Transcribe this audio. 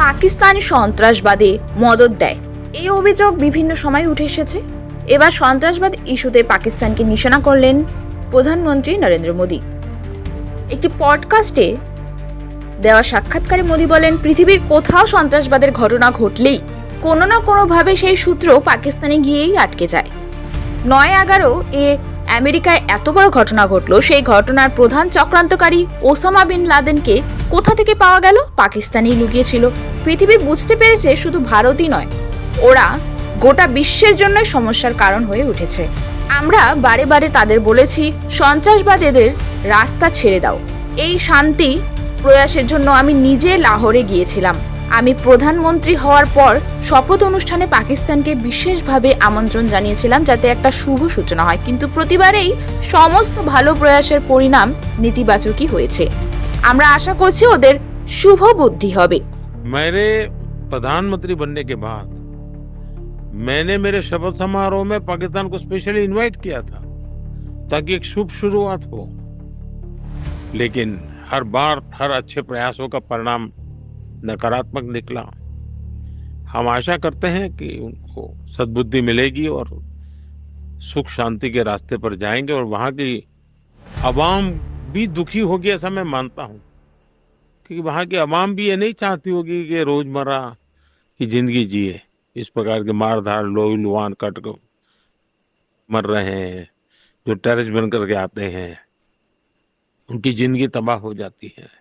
পাকিস্তান সন্ত্রাসবাদে মদত দেয়। এই অভিযোগ বিভিন্ন সময় উঠে এসেছে। এবার সন্ত্রাসবাদ ইস্যুতে পাকিস্তানকে নিশানা করলেন প্রধানমন্ত্রী নরেন্দ্র মোদী। একটি পডকাস্টে দেওয়া সাক্ষাৎকারে মোদী বলেন, পৃথিবীর কোথাও সন্ত্রাসবাদের ঘটনা ঘটলেই কোনো না কোনোভাবে সেই সূত্র পাকিস্তানে গিয়েই আটকে যায়। নয় এগারো এ আমেরিকায় এত বড় ঘটনা ঘটলো, সেই ঘটনার প্রধান চক্রান্তকারী ওসামা বিন লাদেনকে কোথা থেকে পাওয়া গেল? পাকিস্তানেই লুকিয়েছিল। পৃথিবী বুঝতে পেরেছে শুধু ভারতই নয়, ওরা গোটা বিশ্বের জন্য সমস্যার কারণ হয়ে উঠেছে। আমরা বারে বারে তাদের বলেছি, সন্ত্রাসবাদীদের রাস্তা ছেড়ে দাও। এই শান্তি প্রয়াসের জন্য আমি নিজে লাহোরে গিয়েছিলাম। আমি প্রধানমন্ত্রী হওয়ার পর শপথ অনুষ্ঠানে পাকিস্তানকে বিশেষভাবে আমন্ত্রণ জানিয়েছিলাম যাতে একটা শুভ সূচনা হয় কিন্তু প্রতিবারেই সমস্ত ভালো প্রয়াসের পরিণাম নেতিবাচকই হয়েছে আমরা আশা করছি ওদের শুভ বুদ্ধি হবে मेरे प्रधानमंत्री बनने के बाद मैंने मेरे शपथ समारोह में पाकिस्तान को स्पेशली इनवाइट किया था ताकि एक शुभ शुरुआत हो लेकिन हर बार हर अच्छे प्रयासों का परिणाम नकारात्मक निकला। हम आशा करते हैं कि उनको सद्बुद्धि मिलेगी और सुख शांति के रास्ते पर जाएँगे और वहाँ की आवाम भी दुखी होगी ऐसा मैं मानता हूँ। क्योंकि वहाँ की आवाम भी ये नहीं चाहती होगी कि रोज़मर्रा की ज़िंदगी जिए। इस प्रकार के मार धाड़ लोही लुहान कट मर रहे हैं, जो टेरिस बन करके आते हैं, उनकी ज़िंदगी तबाह हो जाती है।